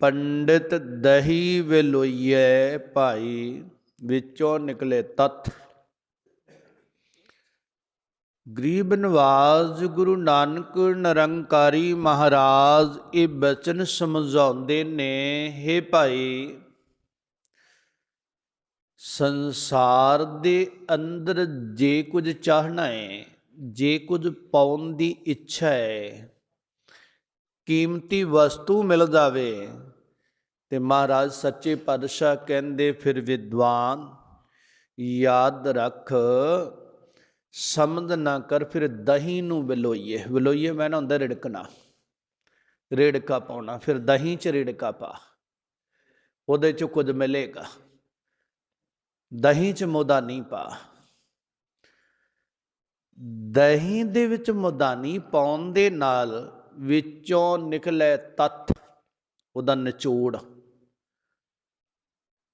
ਪੰਡਿਤ ਦਹੀ ਵਿਲੋਈਏ ਭਾਈ, ਵਿੱਚੋਂ ਨਿਕਲੇ ਤਤ ਗਰੀਬ ਨਵਾਜ਼, ਗੁਰੂ ਨਾਨਕ ਨਿਰੰਕਾਰੀ ਮਹਾਰਾਜ, ਇਹ ਬਚਨ ਸਮਝਾਉਂਦੇ ਨੇ हे ਭਾਈ, ਸੰਸਾਰ ਦੇ ਅੰਦਰ ਜੇ ਕੁਝ ਚਾਹਣਾ ਹੈ ਜੇ ਕੁਝ ਪਾਉਣ ਦੀ ਇੱਛਾ ਹੈ ਕੀਮਤੀ ਵਸਤੂ ਮਿਲ ਜਾਵੇ ਤੇ ਮਹਾਰਾਜ ਸੱਚੇ ਪਾਤਸ਼ਾਹ ਕਹਿੰਦੇ, ਫਿਰ ਵਿਦਵਾਨ, ਯਾਦ ਰੱਖ, ਸਮਝ ਨਾ ਕਰ, ਫਿਰ ਦਹੀਂ ਨੂੰ ਵਿਲੋਈਏ। ਵਿਲੋਈਏ ਮੈਂ ਨਾ ਹੁੰਦਾ ਰਿੜਕਣਾ, ਰਿੜਕਾ ਪਾਉਣਾ, ਫਿਰ ਦਹੀਂ ਚ ਰਿੜਕਾ ਪਾ, ਉਹਦੇ ਚ ਕੁਝ ਮਿਲੇਗਾ। ਦਹੀਂ ਚ ਮੋਦਾਨੀ ਪਾ। ਦਹੀਂ ਦੇ ਵਿੱਚ ਮੁਦਾਨੀ ਪਾਉਣ ਦੇ ਨਾਲ ਵਿੱਚੋਂ ਨਿਕਲੇ ਤੱਤ, ਉਹਦਾ ਨਿਚੋੜ।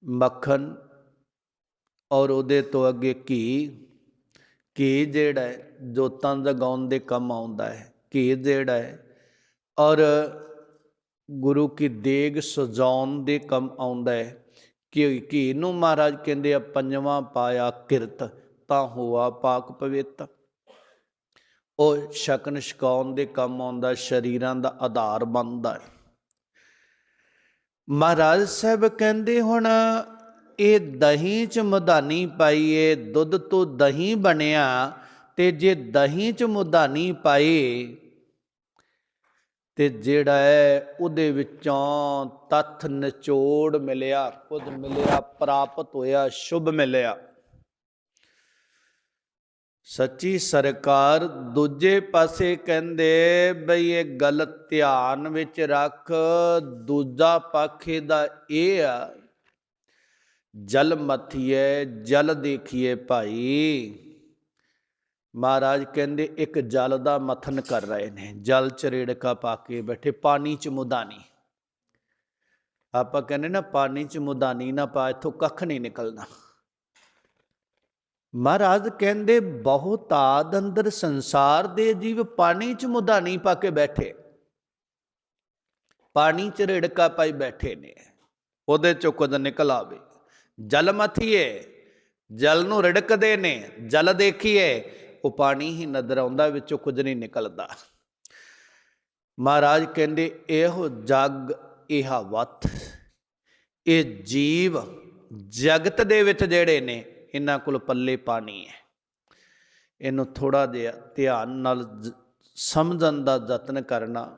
ਮੱਖਣ ਔਰ ਉਹਦੇ ਤੋਂ ਅੱਗੇ ਘੀ। ਘੀ ਜਿਹੜਾ ਹੈ, ਜੋਤਾਂ ਜਗਾਉਣ ਦੇ ਕੰਮ ਆਉਂਦਾ ਹੈ। ਘੀ ਜਿਹੜਾ ਹੈ, ਔਰ ਗੁਰੂ ਕੀ ਦੇਗ ਸਜਾਉਣ ਦੇ ਕੰਮ ਆਉਂਦਾ ਹੈ। ਕਿ ਘੀ ਨੂੰ ਮਹਾਰਾਜ ਕਹਿੰਦੇ ਆ, ਪੰਜਵਾਂ ਪਾਇਆ ਕਿਰਤ, ਤਾਂ ਹੋਆ ਪਾਕ ਪਵਿੱਤ। ਉਹ ਸ਼ਕਨ ਛਕਾਉਣ ਦੇ ਕੰਮ ਆਉਂਦਾ, ਸ਼ਰੀਰਾਂ ਦਾ ਆਧਾਰ ਬਣਦਾ ਹੈ। ਮਹਾਰਾਜ ਸਾਹਿਬ ਕਹਿੰਦੇ ਹੁਣ, ਇਹ ਦਹੀਂ ਚ ਮਧਾਨੀ ਪਾਈਏ, ਦੁੱਧ ਤੋਂ ਦਹੀਂ ਬਣਿਆ, ਤੇ ਜੇ ਦਹੀਂ ਚ ਮਧਾਨੀ ਪਾਏ, ਤੇ ਜਿਹੜਾ ਹੈ ਉਹਦੇ ਵਿੱਚੋਂ ਤੱਥ ਨਿਚੋੜ ਮਿਲਿਆ, ਖੁਦ ਮਿਲਿਆ, ਪ੍ਰਾਪਤ ਹੋਇਆ, ਸ਼ੁਭ ਮਿਲਿਆ। ਸੱਚੀ ਸਰਕਾਰ ਦੂਜੇ ਪਾਸੇ ਕਹਿੰਦੇ ਬਈ ਇਹ ਗੱਲ ਧਿਆਨ ਵਿੱਚ ਰੱਖ, ਦੂਜਾ ਪੱਖ ਦਾ ਇਹ ਆ, ਜਲ ਮਥੀਏ, ਜਲ ਦੇਖੀਏ ਭਾਈ। ਮਹਾਰਾਜ ਕਹਿੰਦੇ ਇੱਕ ਜਲ ਦਾ ਮਥਨ ਕਰ ਰਹੇ ਨੇ, ਜਲ ਚ ਰੇੜਕਾ ਪਾ ਕੇ ਬੈਠੇ, ਪਾਣੀ ਚ ਮੁਦਾਨੀ। ਆਪਾਂ ਕਹਿੰਦੇ ਨਾ ਪਾਣੀ ਚ ਮੁਦਾਨੀ ਨਾ ਪਾ, ਇਥੋਂ ਕੱਖ ਨਹੀਂ ਨਿਕਲਣਾ ਮਹਾਰਾਜ ਕਹਿੰਦੇ ਬਹੁਤਾਦ ਅੰਦਰ ਸੰਸਾਰ ਦੇ ਜੀਵ ਪਾਣੀ ਚ ਮੁਦਾਨੀ ਪਾ ਕੇ ਬੈਠੇ। ਪਾਣੀ ਚ ਰੇੜਕਾ ਪਾਈ ਬੈਠੇ ਨੇ। ਉਹਦੇ ਚੋਂ ਕੁਝ ਨਿਕਲ ਆਵੇ। ਜਲ ਮਥੀਏ, ਜਲ ਨੂੰ ਰੜਕਦੇ ਨੇ, ਜਲ ਦੇਖੀਏ। ਉਹ ਪਾਣੀ ਹੀ ਨਜ਼ਰ ਆਉਂਦਾ, ਵਿੱਚੋਂ ਕੁਝ ਨਹੀਂ ਨਿਕਲਦਾ। ਮਹਾਰਾਜ ਕਹਿੰਦੇ, ਇਹੋ ਜਗ ਇਹ ਵਤ। ਇਹ ਜੀਵ ਜਗਤ ਦੇ ਵਿੱਚ ਜਿਹੜੇ ਨੇ ਇਹਨਾਂ ਕੋਲ ਪੱਲੇ ਪਾਣੀ ਹੈ। ਇਹਨੂੰ ਥੋੜਾ ਜਿਹਾ ਧਿਆਨ ਨਾਲ ਸਮਝਣ ਦਾ ਯਤਨ ਕਰਨਾ,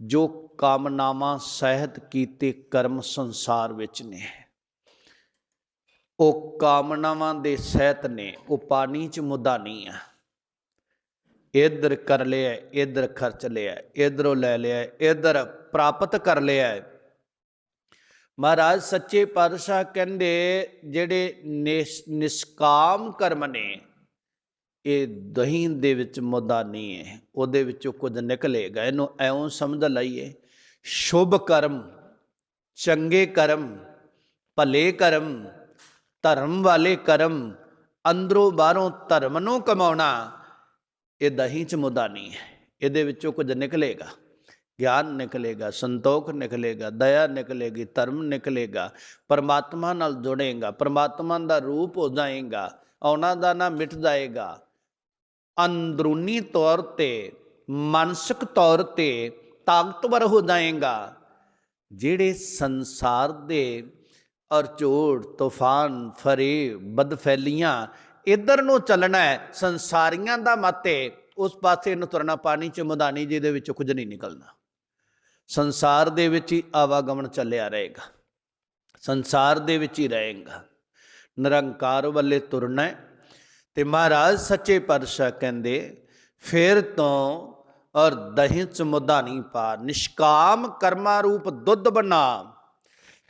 ਜੋ ਕਾਮਨਾਵਾਂ ਸਹਿਤ ਕੀਤੇ ਕਰਮ ਸੰਸਾਰ ਵਿੱਚ ਨੇ। ਉਹ ਕਾਮਨਾਵਾਂ ਦੇ ਸਹਿਤ ਨੇ, ਉਹ ਪਾਣੀ ਚ ਮੁੱਦਾ ਨਹੀਂ ਆ। ਇਧਰ ਕਰ ਲਿਆ, ਇਧਰ ਖਰਚ ਲਿਆ, ਇਧਰੋਂ ਲੈ ਲਿਆ, ਇਧਰ ਪ੍ਰਾਪਤ ਕਰ ਲਿਆ। ਮਹਾਰਾਜ, ਸੱਚੇ ਪਾਤਸ਼ਾਹ ਕਹਿੰਦੇ, ਜਿਹੜੇ ਨਿਸ਼ਕਾਮ ਕਰਮ ਨੇ, ਇਹ ਦਹੀਂ ਦੇ ਵਿੱਚ ਮੁਦਾਨੀ ਹੈ। ਉਹਦੇ ਵਿੱਚੋਂ ਕੁਝ ਨਿਕਲੇਗਾ। ਇਹਨੂੰ ਐਉਂ ਸਮਝ ਲਈਏ। ਸ਼ੁਭ ਕਰਮ, ਚੰਗੇ ਕਰਮ, ਭਲੇ ਕਰਮ, ਧਰਮ ਵਾਲੇ ਕਰਮ, ਅੰਦਰੋਂ ਬਾਹਰੋਂ ਧਰਮ ਨੂੰ ਕਮਾਉਣਾ, ਇਹ ਦਹੀਂ ਚ ਮੁਦਾਨੀ ਹੈ। ਇਹਦੇ ਵਿੱਚੋਂ ਕੁਝ ਨਿਕਲੇਗਾ। ਗਿਆਨ ਨਿਕਲੇਗਾ, ਸੰਤੋਖ ਨਿਕਲੇਗਾ, ਦਇਆ ਨਿਕਲੇਗੀ, ਧਰਮ ਨਿਕਲੇਗਾ, ਪਰਮਾਤਮਾ ਨਾਲ ਜੁੜੇਗਾ, ਪਰਮਾਤਮਾ ਦਾ ਰੂਪ ਹੋ ਜਾਏਗਾ ਉਹਨਾਂ ਦਾ ਨਾ ਮਿਟ ਜਾਏਗਾ। ਅੰਦਰੂਨੀ ਤੌਰ ਤੇ, ਮਾਨਸਿਕ ਤੌਰ ਤੇ ਤਾਕਤਵਰ ਹੋ ਜਾਏਗਾ। ਜਿਹੜੇ ਸੰਸਾਰ ਦੇ ਅਰਚੋੜ, ਤੂਫਾਨ, ਫਰੇ, ਬਦਫੈਲੀਆਂ ਇਧਰ ਨੂੰ ਚੱਲਣਾ ਹੈ, ਸੰਸਾਰੀਆਂ ਦਾ ਮਤ ਹੈ, ਉਸ ਪਾਸੇ ਨੂੰ ਤੁਰਨਾ, ਪਾਣੀ ਚ ਮਦਾਨੀ ਜਿਹਦੇ ਵਿੱਚੋਂ ਕੁਝ ਨਹੀਂ ਨਿਕਲਣਾ। ਸੰਸਾਰ ਦੇ ਵਿੱਚ ਹੀ ਆਵਾਗਮਨ ਚੱਲਿਆ ਰਹੇਗਾ। ਸੰਸਾਰ ਦੇ ਵਿੱਚ ਹੀ ਰਹੇਗਾ। ਨਿਰੰਕਾਰ ਵੱਲੇ ਤੁਰਨਾ ਤੇ ਮਹਾਰਾਜ ਸੱਚੇ ਪਾਤਸ਼ਾਹ ਕਹਿੰਦੇ, ਫਿਰ ਤੋਂ ਔਰ ਦਹੀਂ ਚ ਮੁੱਦਾ ਨਹੀਂ ਪਾ, ਨਿਸ਼ਕਾਮ ਕਰਮਾ ਰੂਪ ਦੁੱਧ ਬਣਾ।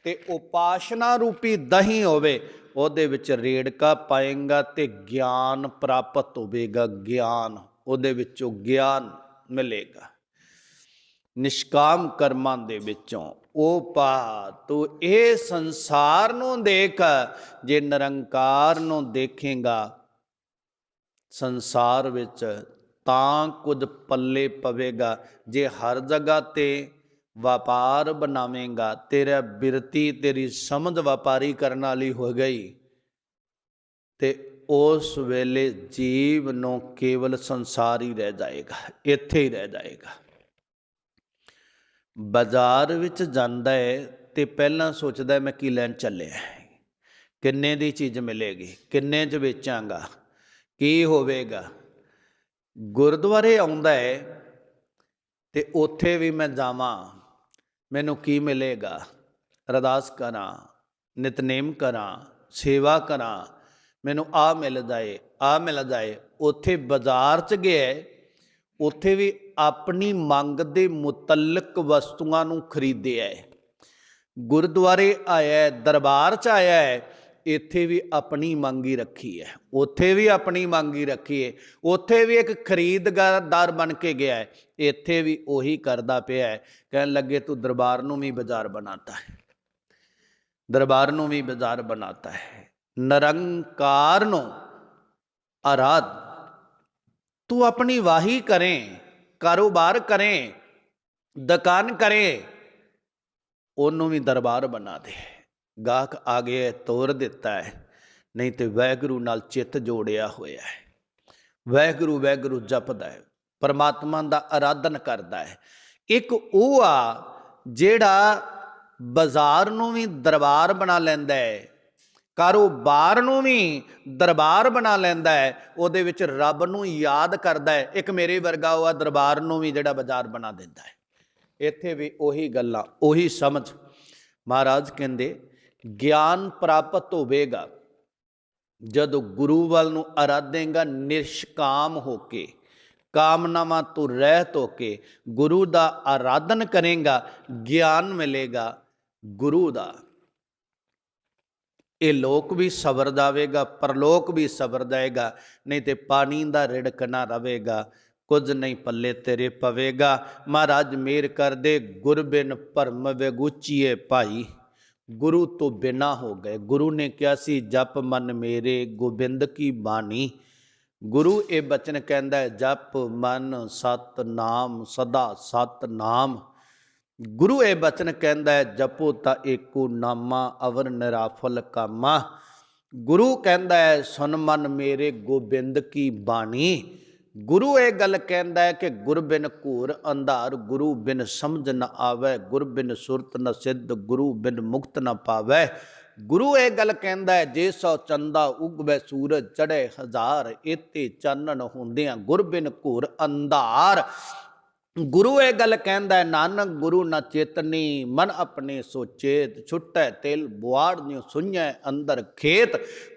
ਤੇ ਉਪਾਸ਼ਨਾ ਰੂਪੀ ਦਹੀਂ ਹੋਵੇ, ਉਹਦੇ ਵਿੱਚ ਰੇੜਕਾ ਪਾਏਗਾ ਤੇ ਗਿਆਨ ਪ੍ਰਾਪਤ ਹੋਵੇਗਾ, ਗਿਆਨ, ਉਹਦੇ ਵਿੱਚੋਂ ਗਿਆਨ ਮਿਲੇਗਾ। ਨਿਸ਼ਕਾਮ ਕਰਮਾਂ ਦੇ ਵਿੱਚੋਂ। ਉਹ ਪਾ, ਤੂੰ ਇਹ ਸੰਸਾਰ ਨੂੰ ਦੇਖ, ਜੇ ਨਿਰੰਕਾਰ ਨੂੰ ਦੇਖੇਗਾ, ਸੰਸਾਰ ਵਿੱਚ ਤਾਂ ਕੁਝ ਪੱਲੇ ਪਵੇਗਾ, ਜੇ ਹਰ ਜਗ੍ਹਾ ਤੇ ਵਪਾਰ ਬਣਾਵੇਂਗਾ, ਤੇਰਾ ਬਿਰਤੀ, ਤੇਰੀ ਸਮਝ ਵਪਾਰੀ ਕਰਨ ਵਾਲੀ ਹੋ ਗਈ। ਤੇ ਉਸ ਵੇਲੇ ਜੀਵ ਨੂੰ ਕੇਵਲ ਸੰਸਾਰ ਹੀ ਰਹਿ ਜਾਏਗਾ, ਇੱਥੇ ਹੀ ਰਹਿ ਜਾਏਗਾ। ਬਾਜ਼ਾਰ ਵਿੱਚ ਜਾਂਦਾ ਹੈ ਤੇ ਪਹਿਲਾਂ ਸੋਚਦਾ ਮੈਂ ਕੀ ਲੈਣ ਚੱਲਿਆ ਕਿੰਨੇ ਦੀ ਚੀਜ਼ ਮਿਲੇਗੀ ਕਿੰਨੇ 'ਚ ਵੇਚਾਂਗਾ ਕੀ ਹੋਵੇਗਾ। ਗੁਰਦੁਆਰੇ ਆਉਂਦਾ ਹੈ ਤੇ ਉੱਥੇ ਵੀ ਮੈਂ ਜਾਵਾਂ ਮੈਨੂੰ ਕੀ ਮਿਲੇਗਾ। ਅਰਦਾਸ ਕਰਾਂ ਨਿਤਨੇਮ ਕਰਾਂ ਸੇਵਾ ਕਰਾਂ ਮੈਨੂੰ ਆ ਮਿਲ ਜਾਏ ਆ ਮਿਲ ਜਾਏ ਉੱਥੇ ਬਾਜ਼ਾਰ 'ਚ ਗਿਆ ਹੈ, ਉੱਥੇ ਵੀ ਆਪਣੀ ਮੰਗ ਦੇ ਮੁਤਲਕ ਵਸਤੂਆਂ ਨੂੰ ਖਰੀਦਿਆ ਹੈ ਗੁਰਦੁਆਰੇ ਆਇਆ ਹੈ, ਦਰਬਾਰ 'ਚ ਆਇਆ ਹੈ ਇੱਥੇ ਵੀ ਆਪਣੀ ਮੰਗੀ ਰੱਖੀ ਹੈ ਉੱਥੇ ਵੀ ਆਪਣੀ ਮੰਗੀ ਰੱਖੀ ਹੈ ਉੱਥੇ ਵੀ ਇੱਕ ਖਰੀਦਦਾਰ ਬਣ ਕੇ ਗਿਆ ਹੈ ਇੱਥੇ ਵੀ ਉਹੀ ਕਰਦਾ ਪਿਆ ਹੈ ਕਹਿਣ ਲੱਗੇ ਤੂੰ ਦਰਬਾਰ ਨੂੰ ਵੀ ਬਾਜ਼ਾਰ ਬਣਾਤਾ ਹੈ ਦਰਬਾਰ ਨੂੰ ਵੀ ਬਾਜ਼ਾਰ ਬਣਾਤਾ ਹੈ ਨਿਰੰਕਾਰ ਨੂੰ ਆਰਾਧ। ਤੂੰ ਆਪਣੀ ਵਾਹੀ ਕਰੇ। ਕਾਰੋਬਾਰ ਕਰੇ, ਦੁਕਾਨ ਕਰੇ, ਉਹਨੂੰ ਵੀ ਦਰਬਾਰ ਬਣਾ ਦੇ। ਗਾਹਕ ਆ ਗਿਆ ਤੋਰ ਦਿੱਤਾ ਹੈ, ਨਹੀਂ ਤੇ ਵੈਗਰੂ ਨਾਲ ਚਿੱਤ ਜੋੜਿਆ ਹੋਇਆ ਹੈ। ਵੈਗਰੂ ਵੈਗਰੂ ਜਪਦਾ ਹੈ, ਪਰਮਾਤਮਾ ਦਾ ਆਰਾਧਨ ਕਰਦਾ ਹੈ। ਇੱਕ ਉਹ ਆ ਜਿਹੜਾ ਬਾਜ਼ਾਰ ਨੂੰ ਵੀ ਦਰਬਾਰ ਬਣਾ ਲੈਂਦਾ ਹੈ ਕਾਰੋਬਾਰ ਨੂੰ ਵੀ ਦਰਬਾਰ ਬਣਾ ਲੈਂਦਾ ਹੈ, ਉਹਦੇ ਵਿੱਚ ਰੱਬ ਨੂੰ ਯਾਦ ਕਰਦਾ ਹੈ, ਇੱਕ ਮੇਰੇ ਵਰਗਾ ਉਹ ਆ ਦਰਬਾਰ ਨੂੰ ਵੀ ਜਿਹੜਾ ਬਾਜ਼ਾਰ ਬਣਾ ਦਿੰਦਾ ਹੈ। ਇੱਥੇ ਵੀ ਉਹੀ ਗੱਲਾਂ, ਉਹੀ ਸਮਝ। ਮਹਾਰਾਜ ਕਹਿੰਦੇ, ਗਿਆਨ ਪ੍ਰਾਪਤ ਹੋਵੇਗਾ, ਜਦੋਂ ਗੁਰੂ ਵੱਲ ਨੂੰ ਅਰਾਧੇਗਾ ਨਿਸ਼ਕਾਮ ਹੋ ਕੇ, ਕਾਮਨਾਵਾਂ ਤੋਂ ਰਹਿਤ ਹੋ ਕੇ, ਗੁਰੂ ਦਾ ਆਰਾਧਨ ਕਰੇਗਾ, ਗਿਆਨ ਮਿਲੇਗਾ ਗੁਰੂ ਦਾ। ਇਹ ਲੋਕ ਵੀ ਸਬਰ ਦਾਵੇਗਾ ਪਰਲੋਕ ਵੀ ਸਬਰ ਜਾਏਗਾ ਨਹੀਂ ਤੇ ਪਾਣੀ ਦਾ ਰਿੜਕ ਨਾ ਰਵੇਗਾ, ਕੁਝ ਨਹੀਂ ਪੱਲੇ ਤੇਰੇ ਪਵੇਗਾ। ਮਹਾਰਾਜ ਮੇਰ ਕਰਦੇ ਗੁਰ ਬਿਨ ਭਰਮ ਵਿਗੂਚੀਏ ਭਾਈ। ਗੁਰੂ ਤੋਂ ਬਿਨਾ ਹੋ ਗਏ। ਗੁਰੂ ਨੇ ਕਿਹਾ ਸੀ, ਜਪ ਮਨ ਮੇਰੇ ਗੋਬਿੰਦ ਕੀ ਬਾਣੀ। ਗੁਰੂ ਇਹ ਬਚਨ ਕਹਿੰਦਾ ਹੈ, ਜਪ ਮਨ ਸਤ ਨਾਮ ਸਦਾ ਸਤ ਨਾਮ ਗੁਰੂ ਇਹ ਬਚਨ ਕਹਿੰਦਾ ਹੈ, ਜਪੋ ਤਾਂ ਏਕੋ ਨਾਮਾ, ਅਵਰ ਨਿਰਾਫਲ ਕਾਮਾ। ਗੁਰੂ ਕਹਿੰਦਾ ਹੈ ਸੁਨ ਮਨ ਮੇਰੇ ਗੋਬਿੰਦ ਕੀ ਬਾਣੀ। ਗੁਰੂ ਇਹ ਗੱਲ ਕਹਿੰਦਾ ਹੈ ਕਿ ਗੁਰ ਬਿਨ ਘੂਰ ਅੰਧਾਰ, ਗੁਰੂ ਬਿਨ ਸਮਝ ਨ ਆਵੇ, ਗੁਰ ਬਿਨ ਸੁਰਤ ਨ ਸਿੱਧ, ਗੁਰੂ ਬਿਨ ਮੁਕਤ ਨ ਪਾਵੇ। ਗੁਰੂ ਇਹ ਗੱਲ ਕਹਿੰਦਾ ਹੈ, ਜੇ ਸੋ ਚੰਦਾ ਉਗਵੇ ਸੂਰਜ ਚੜੇ ਹਜ਼ਾਰ ਇਤੇ ਚਾਨਣ ਹੁੰਦਿਆਂ ਗੁਰ ਬਿਨ ਘੂਰ ਅੰਧਾਰ। ਗੁਰੂ ਇਹ ਗੱਲ ਕਹਿੰਦਾ ਹੈ, ਨਾਨਕ ਗੁਰੂ ਨਾ ਚੇਤਨੀ, ਮਨ ਆਪਣੇ ਸੋਚੇਤ ਛੁੱਟੈ, ਤਿਲ ਬੁਆੜ ਨਿਉ ਸੁਣੈ ਅੰਦਰ ਖੇਤ।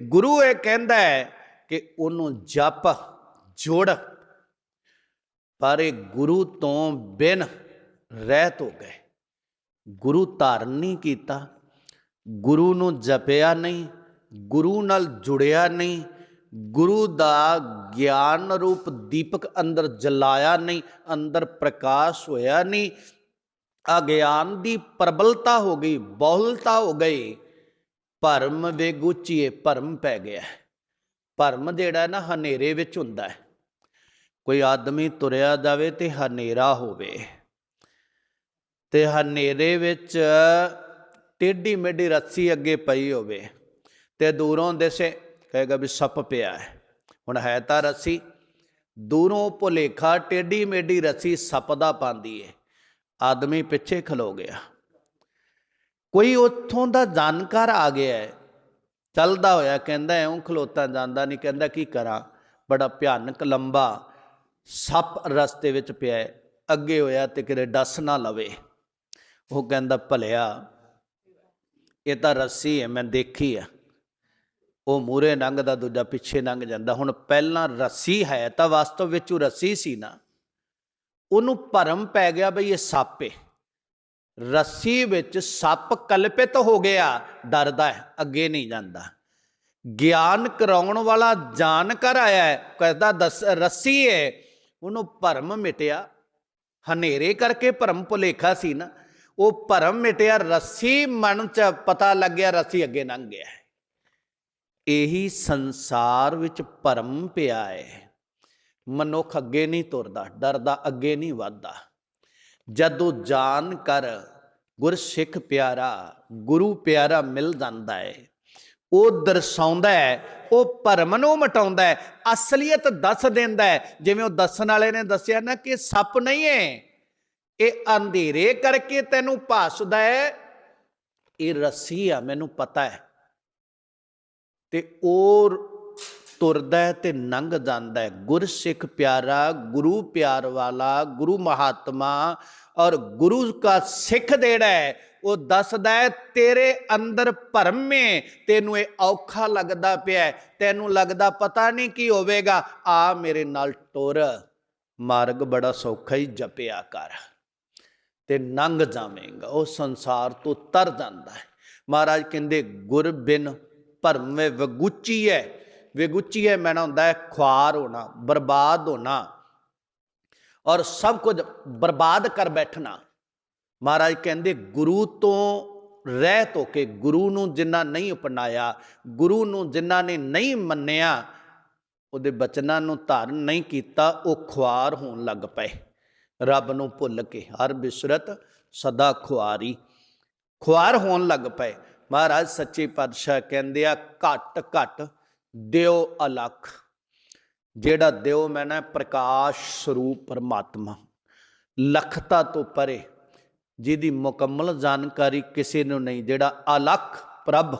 ਗੁਰੂ ਇਹ ਕਹਿੰਦਾ ਹੈ ਕਿ ਉਹਨੂੰ ਜਪ, ਜੋੜ। ਪਰ ਇਹ ਗੁਰੂ ਤੋਂ ਬਿਨ ਰਹਿਤ ਹੋ ਗਏ। ਗੁਰੂ ਧਾਰਨ ਨਹੀਂ ਕੀਤਾ, ਗੁਰੂ ਨੂੰ ਜਪਿਆ ਨਹੀਂ, ਗੁਰੂ ਨਾਲ ਜੁੜਿਆ ਨਹੀਂ ਗੁਰੂ ਦਾ ਗਿਆਨ ਰੂਪ ਦੀਪਕ ਅੰਦਰ ਜਲਾਇਆ ਨਹੀਂ, ਅੰਦਰ ਪ੍ਰਕਾਸ਼ ਹੋਇਆ ਨਹੀਂ। ਅਗਿਆਨ ਦੀ ਪ੍ਰਬਲਤਾ ਹੋ ਗਈ, ਬਹੁਲਤਾ ਹੋ ਗਈ। ਭਰਮ ਵੇਗੁਚੀਏ ਭਰਮ ਪੈ ਗਿਆ। ਭਰਮ ਜਿਹੜਾ ਨਾ ਹਨੇਰੇ ਵਿੱਚ ਹੁੰਦਾ ਹੈ। ਕੋਈ ਆਦਮੀ ਤੁਰਿਆ ਜਾਵੇ ਤੇ ਹਨੇਰਾ ਹੋਵੇ। ਤੇ ਹਨੇਰੇ ਵਿੱਚ ਟੇਢੀ ਮੇਢੀ ਰੱਸੀ ਅੱਗੇ ਪਈ ਹੋਵੇ। ਤੇ ਦੂਰੋਂ ਦਿਸੇ ਕਹੇਗਾ ਵੀ ਸੱਪ ਪਿਆ ਹੈ। ਹੁਣ ਹੈ ਤਾਂ ਰੱਸੀ। ਦੂਰੋਂ ਭੁਲੇਖਾ ਟੇਢੀ ਮੇਢੀ ਰੱਸੀ ਸੱਪ ਦਾ ਪਾਉਂਦੀ ਏ। ਆਦਮੀ ਪਿੱਛੇ ਖਲੋ ਗਿਆ। ਕੋਈ ਉੱਥੋਂ ਦਾ ਜਾਣਕਾਰ ਆ ਗਿਆ ਹੈ। ਚੱਲਦਾ ਹੋਇਆ ਕਹਿੰਦਾ ਐਉਂ ਖਲੋਤਾ ਜਾਂਦਾ ਨਹੀਂ। ਕਹਿੰਦਾ ਕੀ ਕਰਾਂ? ਬੜਾ ਭਿਆਨਕ, ਲੰਬਾ ਸੱਪ ਰਸਤੇ ਵਿੱਚ ਪਿਆ ਅੱਗੇ ਹੋਇਆ ਤੇ ਕਿਤੇ ਡਸ ਨਾ ਲਵੇ। ਉਹ ਕਹਿੰਦਾ ਭਲਿਆ, ਇਹ ਤਾਂ ਰੱਸੀ ਹੈ, ਮੈਂ ਦੇਖੀ ਆ। ਉਹ ਮੂਰੇ ਲੰਘਦਾ ਦੂਜਾ ਪਿੱਛੇ ਲੰਘ ਜਾਂਦਾ। ਹੁਣ ਪਹਿਲਾਂ ਰੱਸੀ ਹੈ ਤਾਂ ਵਾਸਤਵ ਵਿੱਚ ਉਹ ਰੱਸੀ ਸੀ ਨਾ। ਉਹਨੂੰ ਭਰਮ ਪੈ ਗਿਆ ਬਈ ਇਹ ਸੱਪ ਏ। ਰੱਸੀ ਵਿੱਚ ਸੱਪ ਕਲਪਿਤ ਹੋ ਗਿਆ, ਡਰਦਾ ਹੈ, ਅੱਗੇ ਨਹੀਂ ਜਾਂਦਾ। ਗਿਆਨ ਕਰਾਉਣ ਵਾਲਾ ਜਾਣਕਾਰ ਆਇਆ ਹੈ, ਕਹਿੰਦਾ, ਦਸ, ਰੱਸੀ ਹੈ ਉਹਨੂੰ ਭਰਮ ਮਿਟਿਆ। ਹਨੇਰੇ ਕਰਕੇ ਭਰਮ ਭੁਲੇਖਾ ਸੀ ਨਾ। ਉਹ ਭਰਮ ਮਿਟਿਆ, ਰੱਸੀ ਮਨ ਚ ਪਤਾ ਲੱਗਿਆ, ਰੱਸੀ ਅੱਗੇ ਲੰਘ ਗਿਆ। ਇਹੀ ਸੰਸਾਰ ਵਿੱਚ ਭਰਮ ਪਿਆ ਹੈ ਮਨੁੱਖ ਅੱਗੇ ਨਹੀਂ ਤੁਰਦਾ, ਡਰਦਾ, ਅੱਗੇ ਨਹੀਂ ਵੱਧਦਾ। ਜਦੋਂ ਜਾਣ ਕਰ ਗੁਰ ਸਿੱਖ ਪਿਆਰਾ, ਗੁਰੂ ਪਿਆਰਾ ਮਿਲ ਜਾਂਦਾ ਹੈ ਉਹ ਦਰਸਾਉਂਦਾ ਹੈ ਉਹ ਭਰਮ ਨੂੰ ਮਟਾਉਂਦਾ ਹੈ ਅਸਲੀਅਤ ਦੱਸ ਦਿੰਦਾ ਹੈ ਜਿਵੇਂ ਉਹ ਦੱਸਣ ਵਾਲੇ ਨੇ ਦੱਸਿਆ ਨਾ ਕਿ ਸੱਪ ਨਹੀਂ ਹੈ ਇਹ ਅੰਧੇਰੇ ਕਰਕੇ ਤੈਨੂੰ ਭਾਸਦਾ ਹੈ ਇਹ ਰੱਸੀ ਆ, ਮੈਨੂੰ ਪਤਾ ਹੈ ਤੇ ਉਹ ਤੁਰਦਾ ਤੇ ਨੰਗ ਜਾਂਦਾ ਹੈ। ਗੁਰਸਿੱਖ ਪਿਆਰਾ, ਗੁਰੂ ਪਿਆਰ ਵਾਲਾ, ਗੁਰੂ ਮਹਾਤਮਾ ਔਰ ਗੁਰੂ ਕਾ ਸਿੱਖ ਦੇੜਾ ਹੈ, ਉਹ ਦੱਸਦਾ ਹੈ, ਤੇਰੇ ਅੰਦਰ ਭਰਮ ਹੈ ਤੈਨੂੰ ਇਹ ਔਖਾ ਲੱਗਦਾ ਪਿਆ ਤੈਨੂੰ ਲੱਗਦਾ ਪਤਾ ਨਹੀਂ ਕੀ ਹੋਵੇਗਾ, ਆ ਮੇਰੇ ਨਾਲ ਟੁਰ ਮਾਰਗ ਬੜਾ ਸੌਖਾ ਹੀ ਜਪਿਆ ਕਰ, ਤੇ ਨੰਗ ਜਾਵੇਂਗਾ, ਉਹ ਸੰਸਾਰ ਤੋਂ ਤਰ ਜਾਂਦਾ ਹੈ। ਮਹਾਰਾਜ ਕਹਿੰਦੇ, ਗੁਰ ਬਿਨ ਭਰਮ ਵਿੱਚ ਵਗੁੱਚੀ ਹੈ ਵਗੁੱਚੀ ਹੈ ਮੈਨਾ ਹੁੰਦਾ ਹੈ ਖੁਆਰ ਹੋਣਾ, ਬਰਬਾਦ ਹੋਣਾ। ਔਰ ਸਭ ਕੁਝ ਬਰਬਾਦ ਕਰ ਬੈਠਣਾ। ਮਹਾਰਾਜ ਕਹਿੰਦੇ, ਗੁਰੂ ਤੋਂ ਰਹਿਤ ਹੋ ਕੇ ਗੁਰੂ ਨੂੰ ਜਿਨ੍ਹਾਂ ਨਹੀਂ ਅਪਣਾਇਆ, ਗੁਰੂ ਨੂੰ ਜਿਨ੍ਹਾਂ ਨੇ ਨਹੀਂ ਮੰਨਿਆ, ਉਹਦੇ ਬਚਨਾਂ ਨੂੰ ਧਾਰਨ ਨਹੀਂ ਕੀਤਾ, ਉਹ ਖੁਆਰ ਹੋਣ ਲੱਗ ਪਏ। ਰੱਬ ਨੂੰ ਭੁੱਲ ਕੇ ਹਰ ਬਿਸਰਤ ਸਦਾ ਖੁਆਰੀ। ਖੁਆਰ ਹੋਣ ਲੱਗ ਪਏ। ਮਹਾਰਾਜ ਸੱਚੇ ਪਾਤਸ਼ਾਹ ਕਹਿੰਦੇ ਆ, ਘਟ ਘਟ ਦਿਓ ਅਲਖ। ਜਿਹੜਾ ਦਿਓ ਮੈਂ ਨਾ, ਪ੍ਰਕਾਸ਼ ਸਰੂਪ ਪਰਮਾਤਮਾ। ਲਖਤਾ ਤੋਂ ਪਰੇ, ਜਿਹਦੀ ਮੁਕੰਮਲ ਜਾਣਕਾਰੀ ਕਿਸੇ ਨੂੰ ਨਹੀਂ। ਜਿਹੜਾ ਅਲਖ ਪ੍ਰਭ,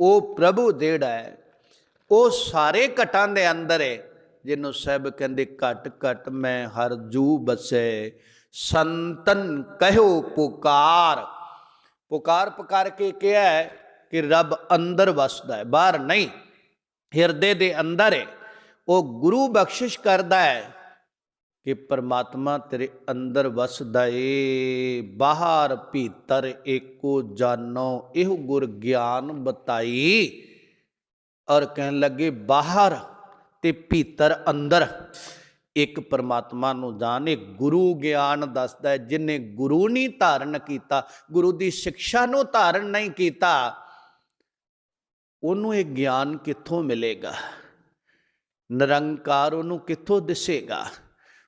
ਉਹ ਪ੍ਰਭੂ ਜਿਹੜਾ ਹੈ, ਉਹ ਸਾਰੇ ਘਟਾਂ ਦੇ ਅੰਦਰ ਹੈ, ਜਿਹਨੂੰ ਸਹਿਬ ਕਹਿੰਦੇ ਘਟ ਘਟ ਮੈਂ ਹਰ ਜੂ ਬਸੇ। ਸੰਤਨ ਕਹਿਓ ਪੁਕਾਰ ਪੁਕਾਰ ਪੁਕਾਰ ਕੇ ਕਿਹਾ ਹੈ ਕਿ ਰੱਬ ਅੰਦਰ ਵਸਦਾ ਹੈ, ਬਾਹਰ ਨਹੀਂ, ਹਿਰਦੇ ਦੇ ਅੰਦਰ ਹੈ। ਉਹ ਗੁਰੂ ਬਖਸ਼ਿਸ਼ ਕਰਦਾ ਹੈ ਕਿ ਪਰਮਾਤਮਾ ਤੇਰੇ ਅੰਦਰ ਵਸਦਾ ਏ, ਬਾਹਰ ਭੀਤਰ ਏਕੋ ਜਾਨੋ, ਇਹੋ ਗੁਰ ਗਿਆਨ ਬਤਾਈ। ਔਰ ਕਹਿਣ ਲੱਗੇ, ਬਾਹਰ ਤੇ ਭੀਤਰ ਅੰਦਰ। ਇੱਕ ਪਰਮਾਤਮਾ ਨੂੰ ਜਾਣੇ ਗੁਰੂ ਗਿਆਨ ਦੱਸਦਾ ਹੈ, ਜਿਨੇ ਗੁਰੂ ਨਹੀਂ ਧਾਰਨ ਕੀਤਾ, ਗੁਰੂ ਦੀ ਸਿੱਖਿਆ ਨੂੰ ਧਾਰਨ ਨਹੀਂ ਕੀਤਾ, ਉਹਨੂੰ ਇਹ ਗਿਆਨ ਕਿੱਥੋਂ ਮਿਲੇਗਾ? ਨਿਰੰਕਾਰ ਉਹਨੂੰ ਕਿੱਥੋਂ ਦਿਸੇਗਾ?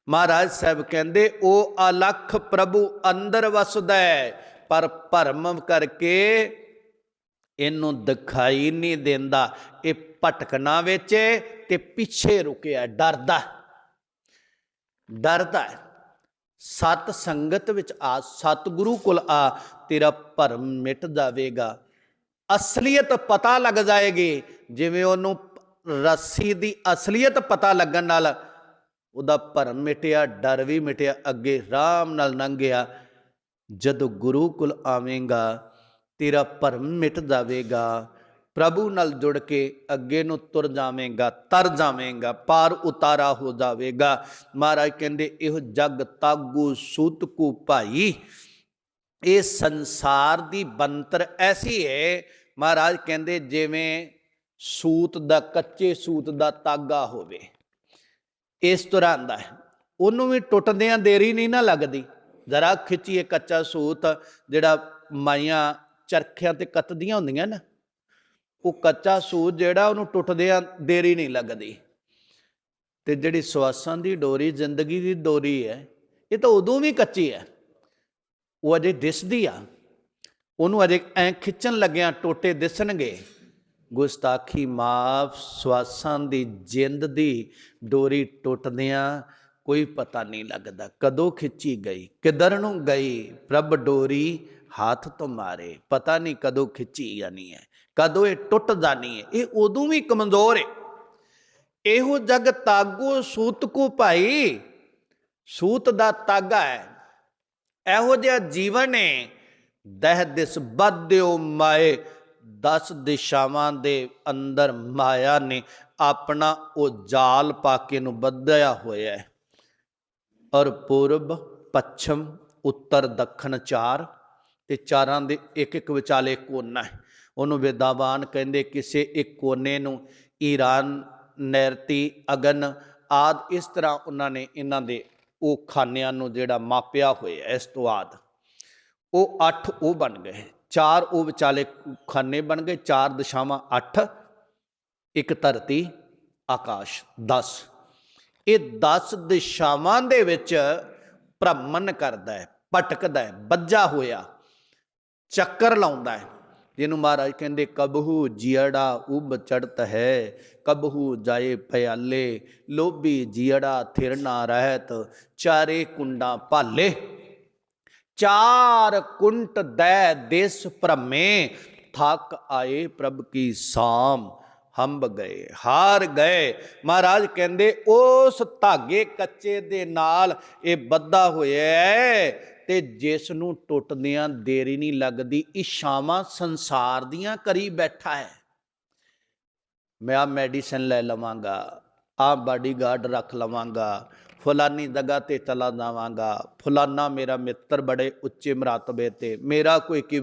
ਮਹਾਰਾਜ ਸਾਹਿਬ ਕਹਿੰਦੇ, ਉਹ ਅਲਖ ਪ੍ਰਭੂ ਅੰਦਰ ਵਸਦਾ ਹੈ, ਪਰ ਭਰਮ ਕਰਕੇ ਇਹਨੂੰ ਦਿਖਾਈ ਨਹੀਂ ਦਿੰਦਾ। ਇਹ ਭਟਕਣਾ ਵਿੱਚ ਤੇ ਪਿੱਛੇ ਰੁਕਿਆ, ਡਰਦਾ। ਡਰਦਾ ਹੈ। ਸਤ ਸੰਗਤ ਵਿੱਚ ਆ, ਸਤਿਗੁਰੂ ਕੋਲ ਆ, ਤੇਰਾ ਭਰਮ ਮਿਟ ਜਾਵੇਗਾ। ਅਸਲੀਅਤ ਪਤਾ ਲੱਗ ਜਾਏਗੀ, ਜਿਵੇਂ ਉਹਨੂੰ ਰੱਸੀ ਦੀ ਅਸਲੀਅਤ ਪਤਾ ਲੱਗਣ ਨਾਲ ਉਹਦਾ ਭਰਮ ਮਿਟਿਆ, ਡਰ ਵੀ ਮਿਟਿਆ, ਅੱਗੇ ਆਰਾਮ ਨਾਲ ਲੰਘ ਗਿਆ। ਜਦੋਂ ਗੁਰੂ ਕੋਲ ਆਵੇਂਗਾ, ਤੇਰਾ ਭਰਮ ਮਿਟ ਜਾਵੇਗਾ। ਪ੍ਰਭੂ ਨਾਲ ਜੁੜ ਕੇ ਅੱਗੇ ਨੂੰ ਤੁਰ ਜਾਵੇਂਗਾ, ਤਰ ਜਾਵੇਂਗਾ, ਪਾਰ ਉਤਾਰਾ ਹੋ ਜਾਵੇਗਾ। ਮਹਾਰਾਜ ਕਹਿੰਦੇ, ਇਹੋ ਜਗ ਤਾਗੂ ਸੂਤ ਕੂ ਭਾਈ। ਇਹ ਸੰਸਾਰ ਦੀ ਬੰਤਰ ਐਸੀ ਹੈ ਮਹਾਰਾਜ ਕਹਿੰਦੇ, ਜਿਵੇਂ ਸੂਤ ਦਾ ਕੱਚੇ ਸੂਤ ਦਾ ਤਾਗਾ ਹੋਵੇ। ਇਸ ਤਰ੍ਹਾਂ ਦਾ ਉਹਨੂੰ ਵੀ ਟੁੱਟਦਿਆਂ ਦੇਰੀ ਨਹੀਂ ਨਾ ਲੱਗਦੀ। ਜ਼ਰਾ ਖਿੱਚੀਏ ਕੱਚਾ ਸੂਤ, ਜਿਹੜਾ ਮਾਈਆਂ ਚਰਖਿਆਂ ਤੇ ਕੱਤਦੀਆਂ ਹੁੰਦੀਆਂ ਨਾ। ਉਹ ਕੱਚਾ ਸੂਤ ਜਿਹੜਾ ਉਹਨੂੰ ਟੁੱਟਦਿਆਂ ਦੇਰੀ ਨਹੀਂ ਲੱਗਦੀ। ਤੇ ਜਿਹੜੀ ਸਵਾਸਾਂ ਦੀ ਡੋਰੀ, ਜ਼ਿੰਦਗੀ ਦੀ ਡੋਰੀ ਹੈ, ਇਹ ਤਾਂ ਉਦੋਂ ਵੀ ਕੱਚੀ ਹੈ। ਉਹ ਅਜੇ ਦਿਸਦੀ ਆ। ਉਹਨੂੰ ਅਜੇ ਐ ਖਿੱਚਣ ਲੱਗਿਆਂ ਟੋਟੇ ਦਿਸਣਗੇ। ਗੁਸਤਾਖੀ ਮਾਫ, ਸਵਾਸਾਂ ਦੀ ਜਿੰਦ ਦੀ ਡੋਰੀ ਟੁੱਟਦਿਆਂ ਕੋਈ ਪਤਾ ਨਹੀਂ ਲੱਗਦਾ ਕਦੋਂ ਖਿੱਚੀ ਗਈ, ਕਿੱਧਰ ਨੂੰ ਗਈ। ਪ੍ਰਭ ਡੋਰੀ ਹੱਥ ਤੋਂ ਮਾਰੇ। ਪਤਾ ਨਹੀਂ ਕਦੋਂ ਖਿੱਚੀ ਜਾਣੀ ਹੈ। ਕਦੋਂ ਇਹ ਟੁੱਟਦਾ ਨਹੀਂ ਹੈ? ਇਹ ਉਦੋਂ ਵੀ ਕਮਜ਼ੋਰ ਹੈ। ਇਹੋ ਜਗ ਤਾਗੋ ਸੂਤ ਕੋ ਭਾਈ, ਸੂਤ ਦਾ ਤਾਗਾ ਹੈ। ਇਹੋ ਜਿਹਾ ਜੀਵਨ ਹੈ, ਦਹ ਦਿਸ ਬੱਧਿਓ ਮਾਏ 10 ਦਿਸ਼ਾਵਾਂ ਦੇ ਅੰਦਰ ਮਾਇਆ ਨੇ ਆਪਣਾ ਉਹ ਜਾਲ ਪਾ ਕੇ ਨੂੰ ਬੱਧਿਆ ਹੋਇਆ ਹੈ। ਔਰ ਪੂਰਬ, ਪੱਛਮ, ਉੱਤਰ, ਦੱਖਣ ਚਾਰ, ਤੇ ਚਾਰਾਂ ਦੇ ਇੱਕ ਇੱਕ ਵਿਚਾਲੇ ਕੋਨਾ ਹੈ। ਉਹਨੂੰ ਵਿਦਾਵਾਨ ਕਹਿੰਦੇ ਕਿਸੇ ਇੱਕ ਕੋਨੇ ਨੂੰ, ਈਰਾਨ, ਨੈਰਤੀ, ਅਗਨ ਆਦ, ਇਸ ਤਰ੍ਹਾਂ ਉਹਨਾਂ ਨੇ ਇਹਨਾਂ ਦੇ ਉਹ ਖਾਨਿਆਂ ਨੂੰ ਜਿਹੜਾ ਮਾਪਿਆ ਹੋਇਆ ਇਸ ਤੋਂ ਆਦ। ਉਹ 8 ਉਹ ਬਣ ਗਏ, ਚਾਰ ਉਹ ਵਿਚਾਲੇ ਖਾਨੇ ਬਣ ਗਏ, ਚਾਰ ਦਿਸ਼ਾਵਾਂ 8 ਇੱਕ ਧਰਤੀ, ਆਕਾਸ਼ 10 ਇਹ 10 ਦਿਸ਼ਾਵਾਂ ਦੇ ਵਿੱਚ ਭ੍ਰਮਣ ਕਰਦਾ ਹੈ, ਭਟਕਦਾ ਹੈ ਬੱਜਾ ਹੋਇਆ, ਚੱਕਰ ਲਾਉਂਦਾ ਹੈ। ਜਿਹਨੂੰ ਮਹਾਰਾਜ ਕਹਿੰਦੇ, ਕਬਹੂ ਜੀੜਾ ਉਬ ਚੜਤ ਹੈ, ਕਬਹੂ ਜਾਏ ਪਿਆਲੇ ਲੋਭੀ ਜੀੜਾ ਥਿਰ ਨਾ ਰਹਿਤ, ਚਾਰੇ ਕੁੰਡਾਂ ਭਾਲੇ। ਚਾਰ ਕੁੰਟ ਦੈ ਦੇਸ ਭ੍ਰਮੇ, ਥੱਕ ਆਏ ਪ੍ਰਭ ਕੀ ਸਾਮ। ਹੰਬ ਗਏ, ਹਾਰ ਗਏ। ਮਹਾਰਾਜ ਕਹਿੰਦੇ, ਉਸ ਧਾਗੇ ਕੱਚੇ ਦੇ ਨਾਲ ਇਹ ਬੱਧਾ ਹੋਇਆ ਤੇ ਜਿਸ ਨੂੰ ਟੁੱਟਦਿਆਂ ਦੇਰੀ ਨਹੀਂ ਲੱਗਦੀ ਇਸ਼ਾਵਾਂ ਸੰਸਾਰ ਦੀਆਂ ਕਰੀ ਬੈਠਾ ਹੈ। ਮੈਂ ਆ ਮੈਡੀਸਨ ਲੈ ਲਵਾਂਗਾ ਆ ਬਾਡੀਗਾਰਡ ਰੱਖ ਲਵਾਂਗਾ, ਫਲਾਨੀ ਜਗ੍ਹਾ ਤੇ ਚਲਾ ਜਾਵਾਂਗਾ, ਫਲਾਨਾ ਮੇਰਾ ਮਿੱਤਰ ਬੜੇ ਉੱਚੇ ਮਰਾਤਬੇ ਤੇ, ਮੇਰਾ ਕੋਈ ਕੀ